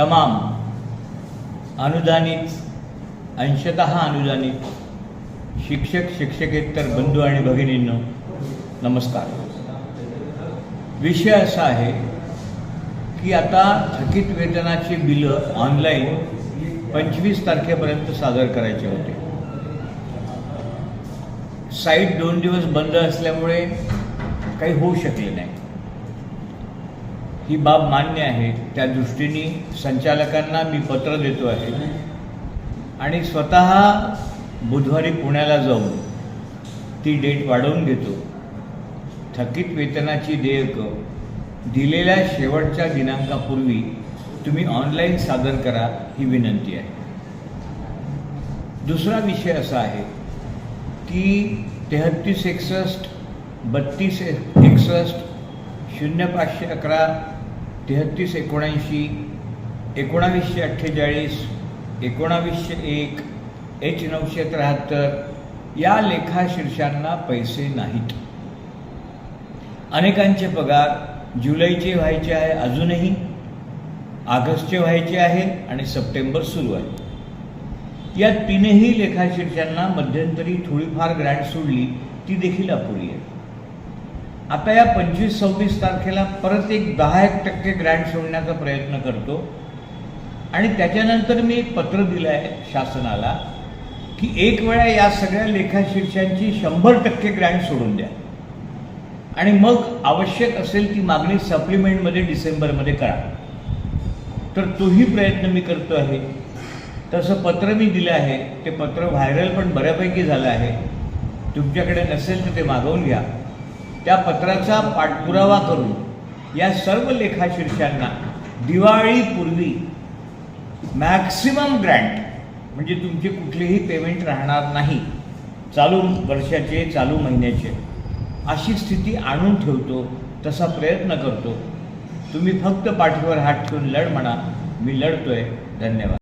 तमाम अनुदानित अंशतः अनुदानित शिक्षक शिक्षकेतर बंधू आणि भगिनींनो नमस्कार. विषय असा आहे की आता थकीत वेतनाची बिलं ऑनलाईन पंचवीस तारखेपर्यंत सादर करायचे होते. साईट दोन दिवस बंद असल्यामुळे काही होऊ शकले नाही. ही बाब मान्य आहे. त्या दृष्टीने संचालकांना मी पत्र देतो आहे. आणि स्वतः बुधवारी पुण्याला जाऊन ती डेट वाढवून घेतो. थकीत वेतनाची देयकं दिलेल्या शेवटच्या दिनांकापूर्वी तुम्ही ऑनलाईन सादर करा ही विनंती आहे. दुसरा विषय असा आहे की तेहत्तीस एकसष्ट बत्तीस एकसष्ट शून्य पाचशे अकरा तेहत्तीस एकोणऐंशी एकोणावीसशे अठ्ठेचाळीस एकोणावीसशे एक एच नऊशे त्र्याहत्तर या लेखाशीर्षांना पैसे नाहीत. अनेकांचे पगार जुलैचे व्हायचे आहे अजूनही ऑगस्टचे व्हायचे आहे आणि सप्टेंबर सुरू आहे. या तीनही लेखाशीर्षांना मध्यंतरी थोडीफार ग्रँट सोडली ती देखील अपुरी आहे. आता या पंचवीस सव्वीस तारखेला परत एक दहा एक टक्के ग्रँट सोडण्याचा प्रयत्न करतो. आणि त्याच्यानंतर मी एक पत्र दिलं आहे शासनाला की एक वेळा या सगळ्या लेखाशीर्षांची शंभर टक्के ग्रँट सोडून द्या. आणि मग आवश्यक असेल ती मागणी सप्लिमेंटमध्ये डिसेंबरमध्ये करा. तर तोही प्रयत्न मी करतो आहे. तसं पत्र मी दिलं आहे. ते पत्र व्हायरल पण बऱ्यापैकी झालं आहे. तुमच्याकडे नसेल तर ते मागवून घ्या. त्या पत्राचा पाठपुरावा करून या सर्व लेखाशीर्षांना दिवाळीपूर्वी मॅक्सिमम ग्रँट म्हणजे तुमचे कुठलेही पेमेंट राहणार नाही चालू वर्षाचे चालू महिन्याचे अशी स्थिती आणून ठेवतो तसा प्रयत्न करतो. तुम्ही फक्त पाठीवर हात ठेवून लढ म्हणा. मी लढतोय. धन्यवाद.